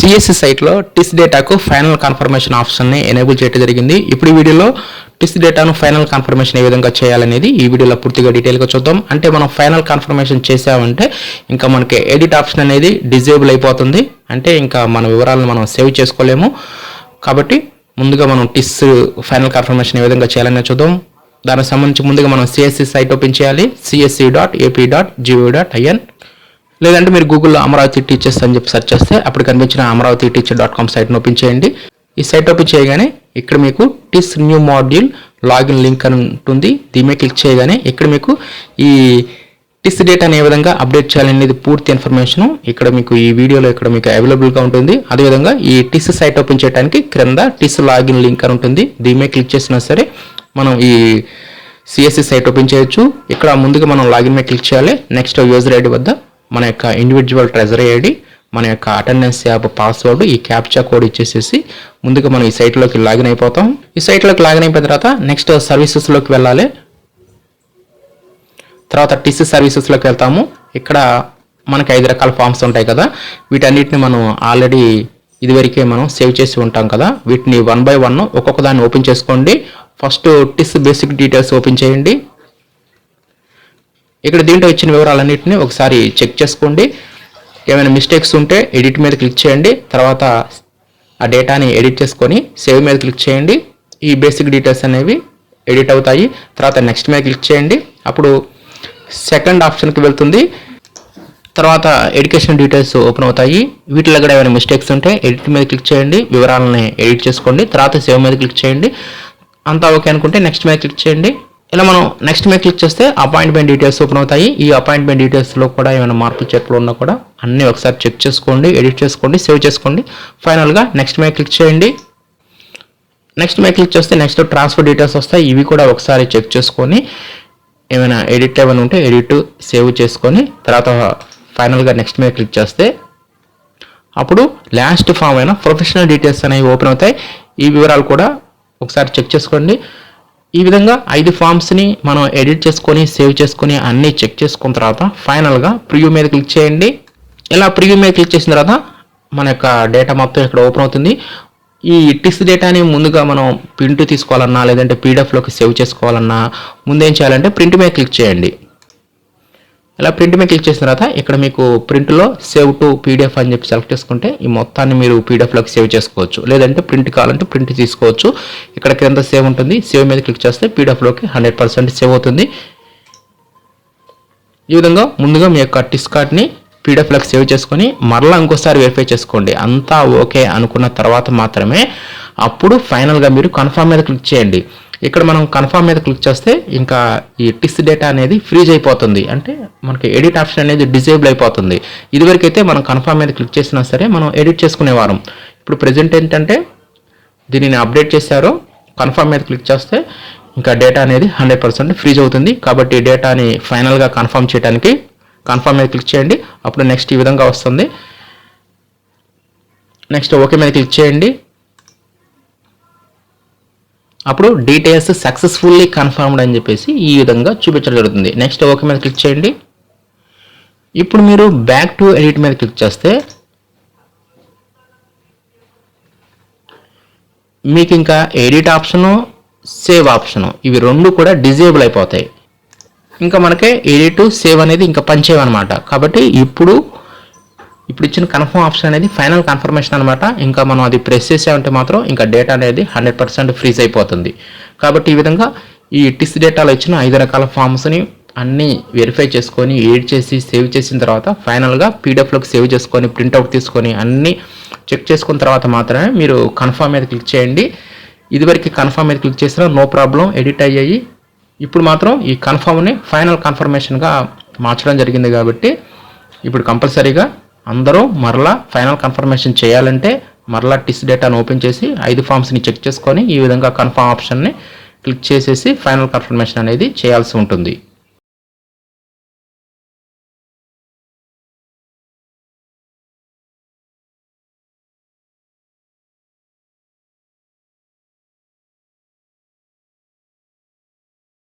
CSC సైట్లో టిస్ డేటాకు final confirmation ఆప్షన్ని ఎనేబుల్ చేయడం జరిగింది. ఇప్పుడు ఈ వీడియోలో టిస్ డేటాను ఫైనల్ కన్ఫర్మేషన్ ఏ విధంగా చేయాలనేది ఈ వీడియోలో పూర్తిగా డీటెయిల్గా చూద్దాం. అంటే మనం ఫైనల్ కన్ఫర్మేషన్ చేసామంటే ఇంకా మనకి ఎడిట్ ఆప్షన్ అనేది డిజేబుల్ అయిపోతుంది. అంటే ఇంకా మన వివరాలను మనం సేవ్ చేసుకోలేము. కాబట్టి ముందుగా మనం టిస్ ఫైనల్ కన్ఫర్మేషన్ ఏ విధంగా చేయాలనే చూద్దాం. దానికి సంబంధించి ముందుగా మనం సిఎస్సి సైట్ ఓపెన్ చేయాలి. CSC dot AP dot gov dot IN. లేదంటే మీరు గూగుల్లో అమరావతి టీచర్స్ అని చెప్పి సెర్చ్ చేస్తే అప్పుడు కనిపించిన అమరావతి టీచర్ డాట్ కామ్ సైట్ను ఓపెన్ చేయండి. ఈ సైట్ ఓపెన్ చేయగానే ఇక్కడ మీకు TIS new module login link అని ఉంటుంది. దీని మీద క్లిక్ చేయగానే ఇక్కడ మీకు ఈ టిస్ డేటాని ఏ విధంగా అప్డేట్ చేయాలనేది పూర్తి ఇన్ఫర్మేషన్ ఇక్కడ మీకు ఈ వీడియోలో ఇక్కడ మీకు అవైలబుల్గా ఉంటుంది. అదేవిధంగా ఈ టిస్ సైట్ ఓపెన్ చేయడానికి క్రింద టిస్ లాగిన్ లింక్ అని ఉంటుంది. దీని మీద క్లిక్ చేసినా సరే మనం ఈ సిఎస్సి సైట్ ఓపెన్ చేయొచ్చు. ఇక్కడ ముందుగా మనం లాగిన్ మీద క్లిక్ చేయాలి. నెక్స్ట్ యూజర్ ఐడి వద్ద మన యొక్క ఇండివిజువల్ ట్రెజరీ ఐడి మన యొక్క అటెండెన్స్ యాప్ పాస్వర్డ్ ఈ క్యాప్చా కోడ్ ఇచ్చేసేసి ముందుగా మనం ఈ సైట్లోకి లాగిన్ అయిపోతాం. ఈ సైట్లోకి లాగిన్ అయిపోయిన తర్వాత నెక్స్ట్ సర్వీసెస్లోకి వెళ్ళాలి. తర్వాత టీసీ సర్వీసెస్లోకి వెళ్తాము. ఇక్కడ మనకి ఐదు రకాల ఫామ్స్ ఉంటాయి కదా. వీటన్నిటిని మనం ఆల్రెడీ ఇదివరకే మనం సేవ్ చేసి ఉంటాం కదా. వీటిని వన్ బై వన్ ఒక్కొక్క దాన్ని ఓపెన్ చేసుకోండి. First TIS basic details open చేయండి. ఇక్కడ దీంట్లో ఇచ్చిన వివరాలన్నింటినీ ఒకసారి చెక్ చేసుకోండి. ఏమైనా మిస్టేక్స్ ఉంటే ఎడిట్ మీద క్లిక్ చేయండి. తర్వాత ఆ డేటాని ఎడిట్ చేసుకొని సేవ్ మీద క్లిక్ చేయండి. ఈ బేసిక్ డీటెయిల్స్ అనేవి ఎడిట్ అవుతాయి. తర్వాత నెక్స్ట్ మీద క్లిక్ చేయండి. అప్పుడు సెకండ్ ఆప్షన్కి వెళ్తుంది. తర్వాత ఎడ్యుకేషన్ డీటెయిల్స్ ఓపెన్ అవుతాయి. వీటిలో కూడా ఏమైనా మిస్టేక్స్ ఉంటే ఎడిట్ మీద క్లిక్ చేయండి. వివరాలని ఎడిట్ చేసుకోండి. తర్వాత సేవ్ మీద క్లిక్ చేయండి. అంతా ఓకే అనుకుంటే నెక్స్ట్ మీద క్లిక్ చేయండి. ఇలా మనం నెక్స్ట్ మీద క్లిక్ చేస్తే అపాయింట్మెంట్ డీటెయిల్స్ ఓపెన్ అవుతాయి. ఈ అపాయింట్మెంట్ డీటెయిల్స్లో కూడా ఏమైనా మార్పులు చెట్లు ఉన్నా కూడా అన్నీ ఒకసారి చెక్ చేసుకోండి ఎడిట్ చేసుకోండి సేవ్ చేసుకోండి. ఫైనల్గా నెక్స్ట్ మీద క్లిక్ చేయండి. నెక్స్ట్ మీద క్లిక్ చేస్తే నెక్స్ట్ ట్రాన్స్ఫర్ డీటెయిల్స్ వస్తాయి. ఇవి కూడా ఒకసారి చెక్ చేసుకొని ఏమైనా ఎడిట్ ఏమైనా ఉంటే ఎడిట్ సేవ్ చేసుకొని తర్వాత ఫైనల్గా నెక్స్ట్ మీద క్లిక్ చేస్తే అప్పుడు లాస్ట్ ఫామ్ అయిన ప్రొఫెషనల్ డీటెయిల్స్ అనేవి ఓపెన్ అవుతాయి. ఈ వివరాలు కూడా ఒకసారి చెక్ చేసుకోండి. ఈ విధంగా ఐదు ఫామ్స్ని మనం ఎడిట్ చేసుకొని సేవ్ చేసుకొని అన్నీ చెక్ చేసుకున్న తర్వాత ఫైనల్గా ప్రివ్యూ మీద క్లిక్ చేయండి. ఇలా ప్రివ్యూ మీద క్లిక్ చేసిన తర్వాత మన యొక్క డేటా మొత్తం ఇక్కడ ఓపెన్ అవుతుంది. ఈ టిక్స్ డేటాని ముందుగా మనం ప్రింట్ తీసుకోవాలన్నా లేదంటే పీడిఎఫ్లోకి సేవ్ చేసుకోవాలన్నా ముందేం చేయాలంటే ప్రింట్ మీద క్లిక్ చేయండి. ఇలా ప్రింట్ మీద క్లిక్ చేసిన తర్వాత ఇక్కడ మీకు ప్రింట్లో సేవ్ టు పీడిఎఫ్ అని చెప్పి సెలెక్ట్ చేసుకుంటే ఈ మొత్తాన్ని మీరు పీడిఎఫ్లోకి సేవ్ చేసుకోవచ్చు. లేదంటే ప్రింట్ కావాలంటే ప్రింట్ తీసుకోవచ్చు. ఇక్కడ కింద సేవ్ ఉంటుంది. సేవ్ మీద క్లిక్ చేస్తే పీడిఎఫ్లోకి హండ్రెడ్ పర్సెంట్ సేవ్ అవుతుంది. ఈ విధంగా ముందుగా మీ యొక్క టిస్ కార్డ్ని పీడిఎఫ్లోకి సేవ్ చేసుకొని మరలా ఇంకోసారి వెరిఫై చేసుకోండి. అంతా ఓకే అనుకున్న తర్వాత మాత్రమే అప్పుడు ఫైనల్గా మీరు కన్ఫర్మ్ మీద క్లిక్ చేయండి. ఇక్కడ మనం కన్ఫామ్ మీద క్లిక్ చేస్తే ఇంకా ఈ టిస్ డేటా అనేది ఫ్రీజ్ అయిపోతుంది. అంటే మనకి ఎడిట్ ఆప్షన్ అనేది డిజేబుల్ అయిపోతుంది. ఇదివరకైతే మనం కన్ఫర్మ్ మీద క్లిక్ చేసినా సరే మనం ఎడిట్ చేసుకునేవారం. ఇప్పుడు ప్రజెంట్ ఏంటంటే దీనిని అప్డేట్ చేశారు. కన్ఫామ్ మీద క్లిక్ చేస్తే ఇంకా డేటా అనేది హండ్రెడ్ పర్సెంట్ ఫ్రీజ్ అవుతుంది. కాబట్టి డేటాని ఫైనల్గా కన్ఫర్మ్ చేయడానికి కన్ఫర్మ్ మీద క్లిక్ చేయండి. అప్పుడు నెక్స్ట్ ఈ విధంగా వస్తుంది. నెక్స్ట్ ఓకే మీద క్లిక్ చేయండి. అప్పుడు డీటెయిల్స్ సక్సెస్ఫుల్లీ కన్ఫర్మ్డ్ అని చెప్పేసి ఈ విధంగా చూపించడం జరుగుతుంది. నెక్స్ట్ ఓకే మీద క్లిక్ చేయండి. ఇప్పుడు మీరు బ్యాక్ టు ఎడిట్ మీద క్లిక్ చేస్తే మీకు ఇంకా ఎడిట్ ఆప్షను సేవ్ ఆప్షను ఇవి రెండు కూడా డిజేబుల్ అయిపోతాయి. ఇంకా మనకే ఎడిట్ సేవ్ అనేది ఇంకా పనిచేయమన్నమాట కాబట్టి ఇప్పుడు ఇప్పుడు ఇచ్చిన కన్ఫర్మ్ ఆప్షన్ అనేది ఫైనల్ కన్ఫర్మేషన్ అనమాట ఇంకా మనం అది ప్రెస్ చేసామంటే మాత్రం ఇంకా డేటా అనేది హండ్రెడ్ పర్సెంట్ ఫ్రీజ్ అయిపోతుంది. కాబట్టి ఈ విధంగా ఈ టిస్ డేటాలో ఇచ్చిన ఐదు రకాల ఫామ్స్ని అన్నీ వెరిఫై చేసుకొని ఎడిట్ చేసి సేవ్ చేసిన తర్వాత ఫైనల్గా పీడిఎఫ్లోకి సేవ్ చేసుకొని ప్రింట్అవుట్ తీసుకొని అన్నీ చెక్ చేసుకున్న తర్వాత మాత్రమే మీరు కన్ఫర్మ్ మీద క్లిక్ చేయండి. ఇదివరకు కన్ఫర్మ్ మీద క్లిక్ చేసినా నో ప్రాబ్లం ఎడిట్ అయ్యాయి. ఇప్పుడు మాత్రం ఈ కన్ఫర్మ్ని ఫైనల్ కన్ఫర్మేషన్గా మార్చడం జరిగింది కాబట్టి ఇప్పుడు కంపల్సరీగా అందరూ మరలా ఫైనల్ కన్ఫర్మేషన్ చేయాలంటే మరలా టిస్ డేటాను ఓపెన్ చేసి ఐదు ఫామ్స్ని చెక్ చేసుకొని ఈ విధంగా కన్ఫర్మ్ ఆప్షన్ని క్లిక్ చేసేసి ఫైనల్ కన్ఫర్మేషన్ అనేది చేయాల్సి ఉంటుంది.